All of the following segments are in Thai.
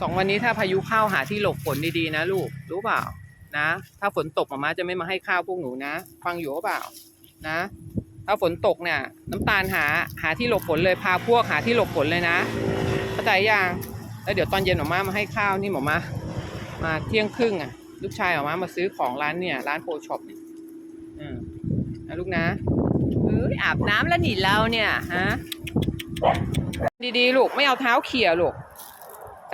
สองวันนี้ถ้าพายุเข้าหาที่หลบฝนดีๆนะลูกรู้เปล่านะ ถ้าฝนตกหมาม่าจะไม่มาให้ข้าวพวกหนูนะ ฟังอยู่หรือเปล่านะ ถ้าฝนตกเนี่ยน้ำตาลหาหาที่หลบฝนเลยพาพวกหาที่หลบฝนเลยนะเข้าใจยังแล้วเดี๋ยวตอนเย็นหมาม่ามาให้ข้าวนี่หมาม่ามาเที่ยงครึ่งอะ ลูกชายหมาม่ามาซื้อของร้านเนี่ยร้านโปรช็อปเนี่ยอืมนะลูกนะเอ้ยอาบน้ำแล้วหนีเราเนี่ยฮะดีๆลูกไม่เอาเท้าเขี่ยลูก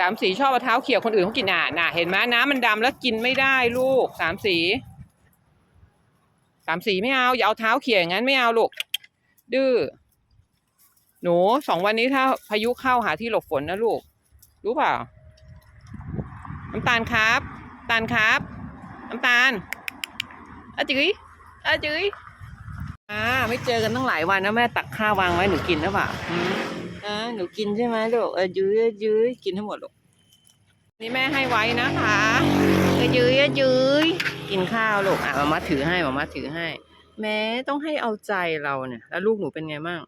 สามสีชอบเอาเท้าเขี่ยคนอื่นเขากินอะน่ะ เห็นไหมน้ำมันดำแล้วกินไม่ได้ลูกสามสีสามสีไม่เอาอย่าเอาเท้าเขี่ยอย่างนั้นไม่เอาลูกดื้อหนูสองวันนี้ถ้าพายุเข้าหาที่หลบฝนนะลูก รู้เปล่าน้ำตาลครับตาลครับน้ำตาลอาจื้ยอาจื้ยอ่าไม่เจอกันตั้งหลายวันนะแม่ตักข้าววางไว้หนูกินหรือเปล่า หนูกินใช่ไหมลูกเออยื้อยื้อกินทั้งหมดลูกนี่แม่ให้ไว้นะคะเออยื้อยื้อกินข้าวลูกอะมามาถือให้มามาถือให้ แม้ต้องให้เอาใจเราเนี่ยแล้วลูกหนูเป็นไงบ้าง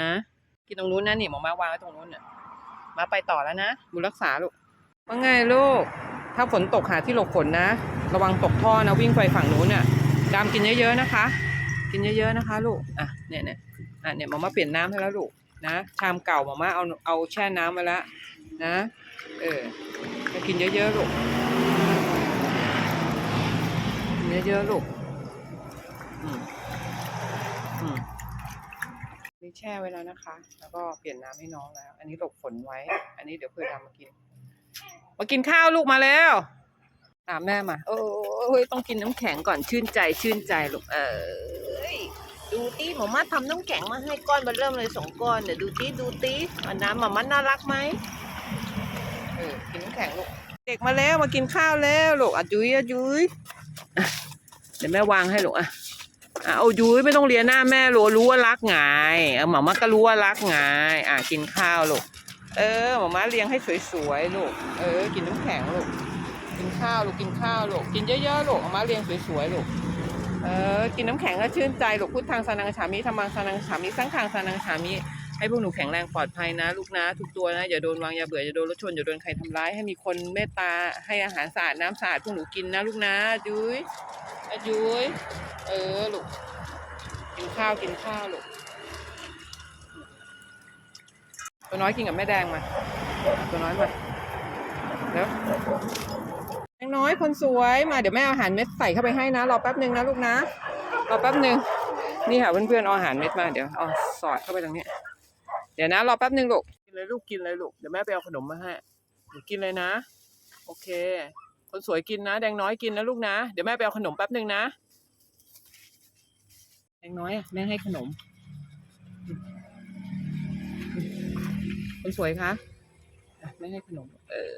นะกินตรงนู้นนะนี่หมอมาวางไว้ตรงนู้นน่ะมาไปต่อแล้วนะบุรักษาลูกว่าไงลูก ถ้าฝนตกหาที่หลบฝนนะ ระวังตกท่อนะวิ่งไปฝั่งนู้นน่ะดามกินเยอะๆนะคะ กินเยอะๆนะคะ ลูกอะเนี่ยเนี่ยอะเนี่ยหมอมาเปลี่ยนน้ำให้แล้วลูก นะชามเก่ามอมาเอาเอาแช่น้ำไว้แล้วนะเออมากินเยอะๆลูกกินเยอะๆลูกอืมอืมนี่แช่ไว้แล้วนะคะ แล้วก็เปลี่ยนน้ำให้น้องแล้ว อันนี้หลบฝนไว้ อันนี้เดี๋ยวเพื่อดำมากิน มากินข้าวลูกมาแล้วตามแม่มา โอ้ยต้องกินน้ำแข็งก่อนชื่นใจชื่นใจลูกเอ้ย ดูตีหมอมาทำน้ำแข็งมาให้ก้อนมาเริ่มเลยสองก้อนเดี๋ยวดูตีดูตีอันน้ำหมอมาน่ารักไหมเออกินน้ำแข็งลูกเด็กมาแล้วมากินข้าวแล้วลูกอะจุ้ยอะจุ้ยเดี๋ยวแม่วางให้ลูกอะเอาจุ้ยไม่ต้องเลียหน้าแม่รู้รู้ว่ารักไงเออหมอมาก็รู้ว่ารักไงอะกินข้าวลูกเออหมอมาเลี้ยงให้สวยๆลูกเออ กินน้ำแข็งลูกกินข้าวลูกกินข้าวลูกกินเยอะๆลูกหมอมาเลี้ยงสวยๆลูก เออ กินน้ำแข็งก็ชื่นใจลูกพุทธังสานังฉามิธรรมังสานังฉามิสังฆังสานังฉามิให้พวกหนูแข็งแรงปลอดภัยนะ ลูกนะ ทุกตัวนะ อย่าโดนวางยาเบื่อ อย่าโดนรถชน อย่าโดนใครทำร้าย ให้มีคนเมตตา ให้อาหารสะอาดน้ำสะอาดพวกหนูกินนะลูกนะยุ้ยยุ้ยเออลูก กินข้าวกินข้าวลูก ตัวน้อยกินกับแม่แดงมา ตัวน้อยมาแล้ว แดงน้อยคนสวยมาเดี๋ยวแม่อาหารเม็ดใส่เข้าไปให้นะรอแป๊บหนึ่งนะลูกนะรอแป๊บหนึ่งนี่ค่ะเพื่อนๆเอาอาหารเม็ดมาเดี๋ยวเอาสอดเข้าไปตรงนี้ เดี๋ยวนะรอแป๊บหนึ่งลูกกินเลยลูกกินเลยลูกเดี๋ยวแม่ไปเอาขนมมาให้หนูกินเลยนะ โอเค คนสวยกินนะ แดงน้อยกินนะลูกนะเดี๋ยวแม่ไปเอาขนมแป๊บหนึ่งนะแดงน้อยอะแม่ให้ขนม คนสวยคะอะไม่ให้ขนม เออ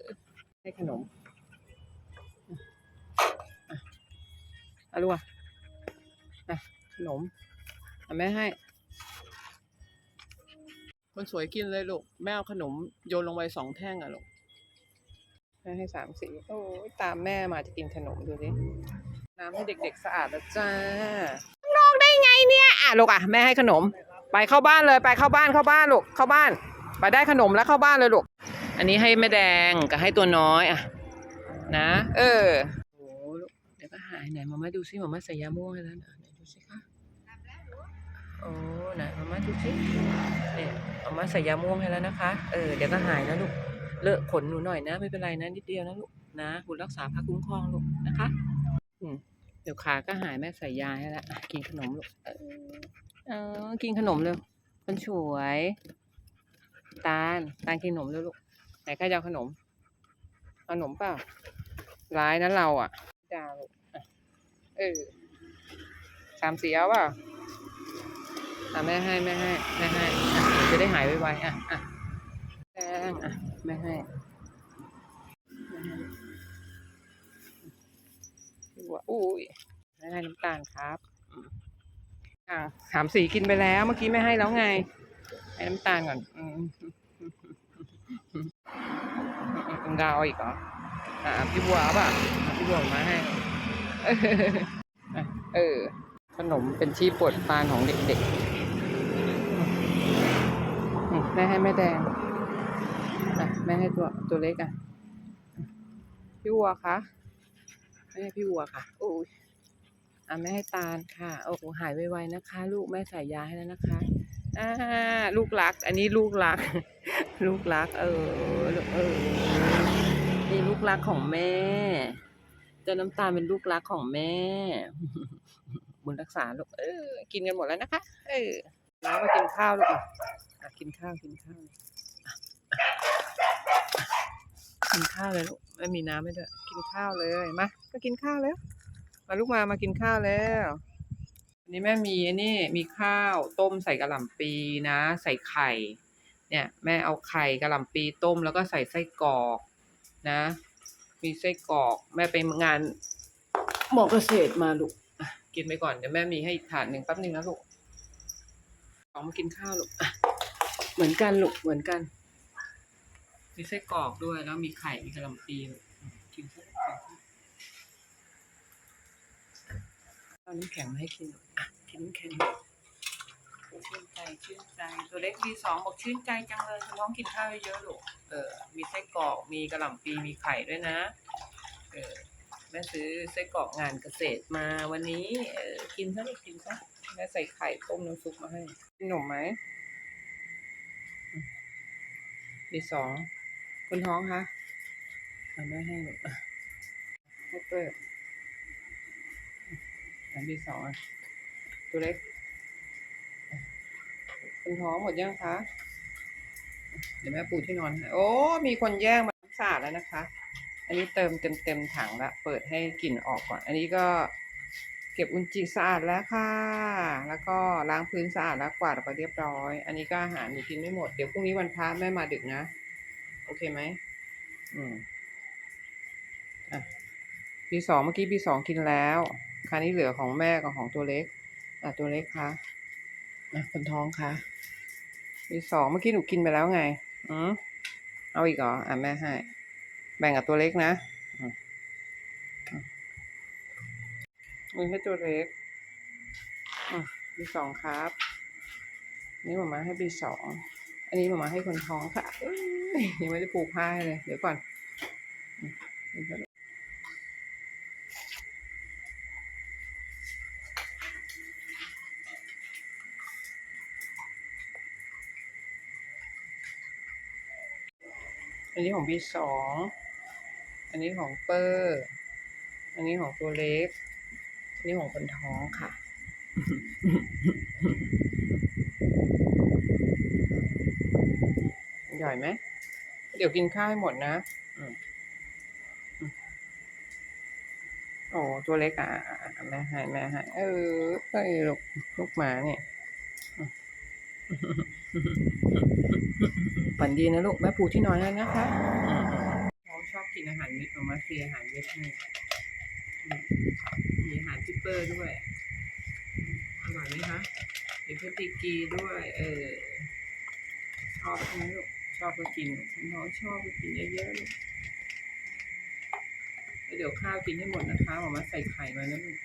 ให้ขนม อะลูกอะขนมอะแม่ให้ คนสวยกินเลยลูก แม่เอาขนมโยนลงไปสองแท่งอะลูก แม่ให้สามสีโอ้ยตามแม่มาจะกินขนมดูสิน้ำให้เด็กๆสะอาดแล้วจ้าลองได้ไงเนี่ย อะลูกอะแม่ให้ขนม ไปเข้าบ้านเลยไปเข้าบ้านเข้าบ้านลูกเข้าบ้าน ไปได้ขนมแล้วเข้าบ้านเลยลูก อันนี้ให้แม่แดงกับให้ตัวน้อยอะนะ เออ ไหนมามาดูซิมามาใส่ยาม่วงให้แล้วนะไหนดูสิคะโอ้ไหนมามาดูสิเนี่ยมามาใส่ยาม่วงให้แล้วนะคะ เออเดี๋ยวก็หายนะลูกเลอะขนหนูหน่อยนะ ไม่เป็นไรนะนิดเดียวนะลูกนะบุญรักษาพระคุ้มครองลูกนะคะอืมเดี๋ยวขาก็หายแม่ใส่ยาให้แล้วอะกินขนมลูกเออเออกินขนมเร็วคนสวย ตาลตาลกินขนมแล้วลูกไหนใครจะเอาขนมเอาขนมเปล่าร้ายนะเราอะดาลูกอะ เออสามสีเอาเปล่าอะแม่ให้แม่ให้แม่ให้จะได้หายไวๆอะอะแดงอะแม่ให้พี่บัวอุ้ยแม่ให้น้ำตาลครับอะสามสีกินไปแล้ว เมื่อกี้แม่ให้แล้วไง ให้น้ำตาลก่อนอืมดาวอาอีกเหรออ่าพี่บัวป่ะพี่บัวมาให้ เออ ขนมเป็นที่โปรดปรานของเด็กๆอืมแม่ให้แม่แดงอะแม่ให้ตัวตัวเล็กอะ พี่วัวคะไม่ให้พี่วัวค่ะโอ้ยอะแม่ให้ตาลค่ะ โอ้โหหายไวๆนะคะ ลูกแม่ใส่ยาให้แล้วนะคะอ่าลูกรัก อันนี้ลูกรัก ลูกรัก เออเออนี่ลูกรักของแม่ เจ้าน้ำตาลเป็นลูกรักของแม่ บุญรักษาลูกเออ กินกันหมดแล้วนะคะ เออแล้วมากินข้าวลูกอะกินข้าวกินข้าวกินข้าวเลยลูกไม่มีน้ำไม่ด้วยกินข้าวเลยมาก็กินข้าวแล้ว มาลูกมามากินข้าวแล้วอันนี้แม่มีอันนี้มีข้าวต้มใส่กระหล่ำปีนะ ใส่ไข่ เนี่ย แม่เอาไข่กระหล่ำปีต้มแล้วก็ใส่ไส้กรอกนะ มีไส้กรอก แม่ไปงานหมอเกษตรมาลูกกินไปก่อนเดี๋ยวแม่มีให้อีกถาดหนึ่งแป๊บหนึ่งนะลูกออกมากินข้าวลูกเหมือนกันลูกเหมือนกัน มีไส้กรอกด้วยแล้วมีไข่มีกระหล่ำปีลูกอะกินข้าวกินข้าวเอาน้ำแข็งมาให้กินลูกอะกินน้ำแข็ง ชื่นใจชื่นใจตัวเล็กมีสองบอกชื่นใจจังเลยน้องกินข้าวเยอะๆลูกเออ มีไส้กรอกมีกระหล่ำปีมีไข่ด้วยนะ เออแม่ซื้อไส้กรอกงานเกษตรมาวันนี้เออกินซะลูกกินซะแม่ใส่ไข่ต้มน้ำซุปมาให้กินขนมไหมมีสองคุณท้องคะเอาแม่ให้หนูอะให้เปิดอันที่สองตัวเล็ก คุณท้องหมดยังคะ เดี๋ยวแม่ปูที่นอนโอ้ มีคนแย่งมาสะอาดแล้วนะคะ อันนี้เติมเต็มเต็มถังละ เปิดให้กลิ่นออกก่อน อันนี้ก็เก็บอุจจิสะอาดแล้วค่ะ แล้วก็ล้างพื้นสะอาดแล้วกวาดไปเรียบร้อย อันนี้ก็อาหารหนูกินไม่หมด เดี๋ยวพรุ่งนี้วันพระแม่มาดึกนะ โอเคไหม อืม อะปีสองเมื่อกี้ปีสองกินแล้ว คราวนี้เหลือของแม่กับของตัวเล็ก อะตัวเล็กคะอะคนท้องคะ ปีสองเมื่อกี้หนูกินไปแล้วไง อืมเอาอีกเหรอ อะแม่ให้ แบ่งกับตัวเล็กนะอืมอืมมีให้ตัวเล็กอะปีสองครับ นี่หมามาให้ปีสอง อันนี้หมามาให้คนท้องค่ะเอ้ยยังไม่ได้ปูผ้าเลย เดี๋ยวก่อน อันนี้ของปีสอง อันนี้ของเปอร์ อันนี้ของตัวเล็ก อันนี้ของคนท้องค่ะ ใหญ่ไหม เดี๋ยวกินข้าวให้หมดนะโอ้ตัวเล็กอะแม่ให้แม่ให้เออไปลูกลูกหมาเนี่ย ฝันดีนะลูกแม่ปูที่นอนแล้วนะคะอืมเขาชอบกินอาหารเม็ดมามาเสียอาหารเม็ดให้มีอาหารซิปเปอร์ด้วยอร่อยไหมคะมีพติกีด้วย เออชอบใช่ไหมลูกชอบก็กินน้องชอบก็กินเยอะๆลูกแล้วเดี๋ยวข้าวกินให้หมดนะคะหมอมาใส่ไข่มานะลูก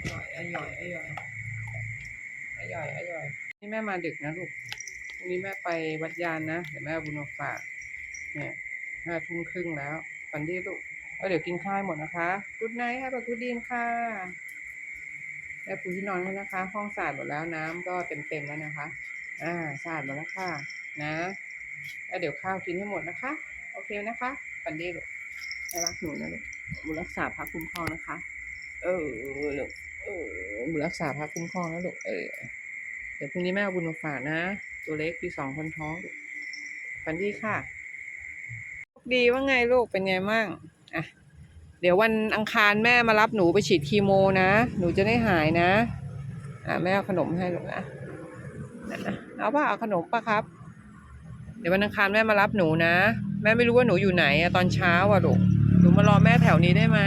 อร่อยอร่อยอร่อยอร่อยอร่อยนี่แม่มาดึกนะลูก งนี้แม่ไปวัดยานนะ เดี๋ยวแม่บุญมาฝาก เนี่ยห้าทุ่มครึ่งแล้วฝันดีลูกเดี๋ยวกินข้าวหมดนะคะกุดไนท์ค่ะปะกุดดีนค่ะแม่ปูที่นอนแล้วนะคะ ห้องสะอาดหมดแล้วน้ำก็เต็มๆแล้วนะคะ อ่าสะอาดหมดแล้วค่ะ นะแล้วเดี๋ยวข้าวกินให้หมดนะคะ โอเคนะคะฝันดีลูกน่รักหนูนะลูกบุญรักษาพระคุ้มครองนะคะ เออลูกเออบุญรักษาพระคุ้มครองนะลูกเออ เดี๋ยวพรุ่งนี้แม่เอาบุญมาฝากนะ ตัวเล็กปีสองคนท้องฝันดีค่ะ ดีว่าไงลูกเป็นไงมั่งอะเดี๋ยววันอังคารแม่มารับหนูไปฉีดคีโมนะ หนูจะได้หายนะอะแม่เอาขนมให้ลูกนะนั่นนะเอาป่ะเอาขนมป่ะครับ เดี๋ยววันอังคารแม่มารับหนูนะ แม่ไม่รู้ว่าหนูอยู่ไหนอะตอนเช้าอะลูกหนูมารอแม่แถวนี้ได้ไหม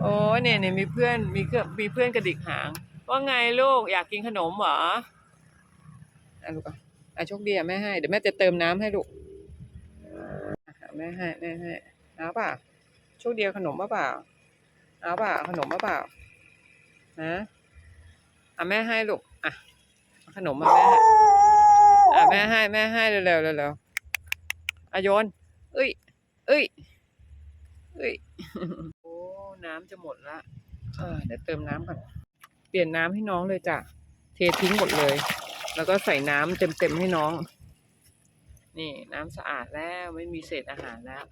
โอ้เนี่ยเนี่ยมีเพื่อนมีเพื่อนมีเพื่อนกระดิกหาง ว่าไงลูกอยากกินขนมเหรอ อะลูกอะอะโชคดีอะแม่ให้ เดี๋ยวแม่จะเติมน้ำให้ลูกแม่ให้แม่ให้เอาป่ะโชคดีขนมป่ะเปล่าเอาป่ะเอาขนมป่ะเปล่านะอะแม่ให้ลูกอะขนมมาแม่ให้อะแม่ให้แม่ให้เร็วๆเร็วๆอะโยนเอ้ย เอ้ย เอ้ย โอ้ น้ำจะหมดละเดี๋ยวเติมน้ำก่อน เปลี่ยนน้ำให้น้องเลยจ้ะ เททิ้งหมดเลย แล้วก็ใส่น้ำเต็มๆให้น้อง นี่น้ำสะอาดแล้วไม่มีเศษอาหารแล้ว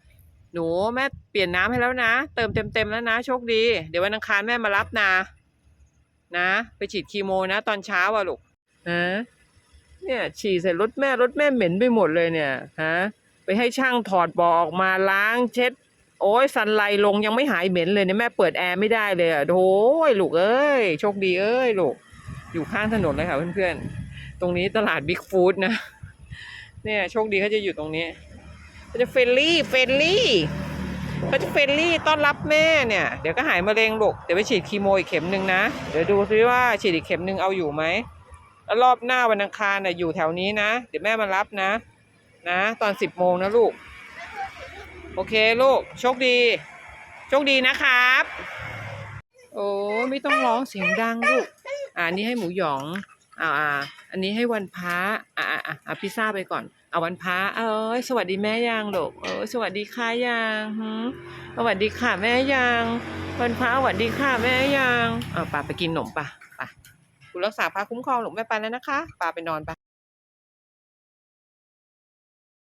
หนูแม่เปลี่ยนน้ำให้แล้วนะ เติมเต็มๆแล้วนะโชคดี เดี๋ยววันอังคารแม่มารับนะนะ ไปฉีดคีโมนะ ตอนเช้าอะลูกฮะเนี่ย ฉี่ใส่รถแม่รถแม่เหม็นไปหมดเลยเนี่ยฮะไปให้ช่างถอดบาะออกมาล้างเช็ด โอ้ยสันไลลงยังไม่หายเหม็นเลยเนี่ยแม่เปิดแอร์ไม่ได้เลยอะโอ้ยลูกเอ้ยโชคดีเอ้ยลูกอยู่ข้างถนนเลยค่ะเพื่อนๆ ตรงนี้ตลาดบิ๊กฟู้ดนะ เนี่ยโชคดีเขาจะอยู่ตรงนี้เขาจะเฟรนลี่เฟรนลี่เขาจะเฟรนลี่ต้อนรับแม่เนี่ย เดี๋ยวก็หายมะเร็งลูกเดี๋ยวไปฉีดคีโมอีกเข็มหนึ่งนะ เดี๋ยวดูซิว่าฉีดอีกเข็มหนึ่งเอาอยู่ไหมแล้วรอบหน้าวันอังคารน่ะอยู่แถวนี้นะ เดี๋ยวแม่มารับนะ นะ ตอนสิบโมงนะลูก โอเคลูก โชคดี โชคดีนะครับ โอ้ไม่ต้องร้องเสียงดังลูก อ่าอันนี้ให้หมูหยอง อ่าอ่าอันนี้ให้วันพระอ่าอ่าอ่าพิซซ่าไปก่อนเอาวันพระเอ้ยสวัสดีแม่ยางหลกเอ้ยสวัสดีค่ะยางหืมสวัสดีค่ะแม่ยาง วันพระสวัสดีค่ะแม่ยางอ่าป่าไปกินขนมป่ะป่ะคุณรักษาพระคุ้มครองลูกแม่ไปแล้วนะคะป่าไปนอนป่ะ